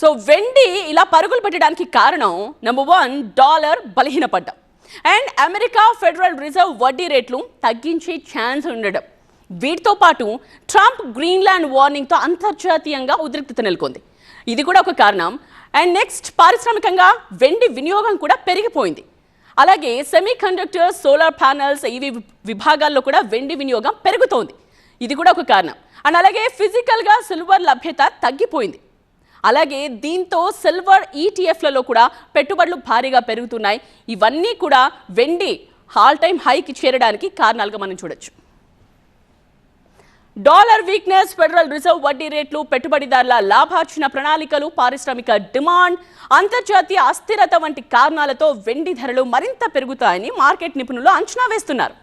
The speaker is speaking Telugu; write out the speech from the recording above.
సో వెండి ఇలా పరుగులు పెట్టడానికి కారణం నెంబర్ వన్ డాలర్ బలహీనపడ్డం. అండ్ అమెరికా ఫెడరల్ రిజర్వ్ వడ్డీ రేట్లు తగ్గించే ఛాన్స్ ఉండడం. వీటితో పాటు ట్రంప్ గ్రీన్లాండ్ వార్నింగ్తో అంతర్జాతీయంగా ఉద్రిక్తత నెలకొంది. ఇది కూడా ఒక కారణం. అండ్ నెక్స్ట్ పారిశ్రామికంగా వెండి వినియోగం కూడా పెరిగిపోయింది. అలాగే సెమీ కండక్టర్స్ సోలార్ ప్యానల్స్ ఇవి విభాగాల్లో కూడా వెండి వినియోగం పెరుగుతోంది. ఇది కూడా ఒక కారణం. అండ్ అలాగే ఫిజికల్గా సిల్వర్ లభ్యత తగ్గిపోయింది. అలాగే దీంతో సిల్వర్ ఈటీఎఫ్లలో కూడా పెట్టుబడులు భారీగా పెరుగుతున్నాయి. ఇవన్నీ కూడా వెండి హాల్ టైమ్ హైకి చేరడానికి కారణాలుగా మనం చూడొచ్చు. డాలర్ వీక్నెస్ ఫెడరల్ రిజర్వ్ వడ్డీ రేట్లు పెట్టుబడిదారుల లాభార్జన ప్రణాళికలు పారిశ్రామిక డిమాండ్ అంతర్జాతీయ అస్థిరత వంటి కారణాలతో వెండి ధరలు మరింత పెరుగుతాయని మార్కెట్ నిపుణులు అంచనా వేస్తున్నారు.